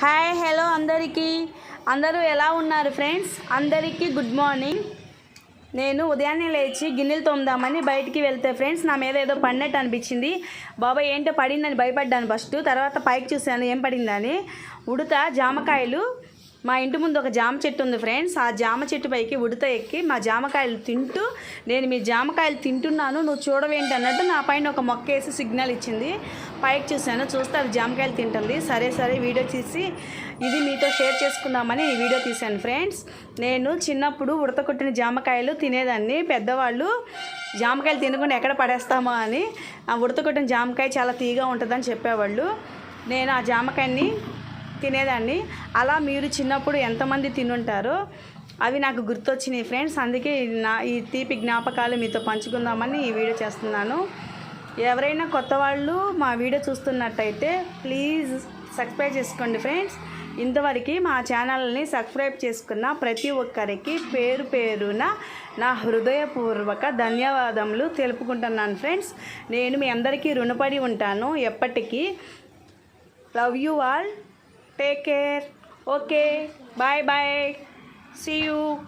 Hi hello అందరికీ. అందరూ ఎలా ఉన్నారు ఫ్రెండ్స్? అందరికీ గుడ్ మార్నింగ్. నేను ఉదయాన్నే లేచి గిన్నెలు తోమ్దామని బయటికి వెళ్తే ఫ్రెండ్స్ నా మీద ఏదో పడినట్టు అనిపించింది. బాబాయ్ ఏంటో పడిందని భయపడ్డాను ఫస్ట్ తర్వాత పైకి చూశాను ఏం పడిందని. ఉడత జామకాయలు మా ఇంటి ముందు ఒక జామ చెట్టు ఉంది ఫ్రెండ్స్. ఆ జామ చెట్టు పైకి ఉడత ఎక్కి మా జామకాయలు తింటూ నేను మీ జామకాయలు తింటున్నాను నువ్వు చూడవేంటి అన్నట్టు నా పైన ఒక మొక్క వేసి సిగ్నల్ ఇచ్చింది. పైకి చూశాను చూస్తే అది జామకాయలు తింటుంది. సరే సరే వీడియో తీసి ఇది మీతో షేర్ చేసుకుందామని ఈ వీడియో తీశాను ఫ్రెండ్స్. నేను చిన్నప్పుడు ఉడత కొట్టిన జామకాయలు తినేదాన్ని. పెద్దవాళ్ళు జామకాయలు తినకుండా ఎక్కడ పడేస్తామో అని ఆ ఉడత కొట్టిన జామకాయ చాలా తీగా ఉంటుందని చెప్పేవాళ్ళు. నేను ఆ జామకాయని తినేదాన్ని. అలా మీరు చిన్నప్పుడు ఎంతమంది తినుంటారో అవి నాకు గుర్తొచ్చినాయి ఫ్రెండ్స్. అందుకే నా ఈ తీపి జ్ఞాపకాలు మీతో పంచుకుందామని ఈ వీడియో చేస్తున్నాను. ఎవరైనా కొత్త వాళ్ళు మా వీడియో చూస్తున్నట్టయితే ప్లీజ్ సబ్స్క్రైబ్ చేసుకోండి ఫ్రెండ్స్. ఇంతవరకు మా ఛానల్ని సబ్స్క్రైబ్ చేసుకున్న ప్రతి ఒక్కరికి పేరు పేరున నా హృదయపూర్వక ధన్యవాదములు తెలుపుకుంటున్నాను ఫ్రెండ్స్. నేను మీ అందరికీ రుణపడి ఉంటాను. ఎప్పటికీ love you all. Take care. Okay. Bye bye. See you.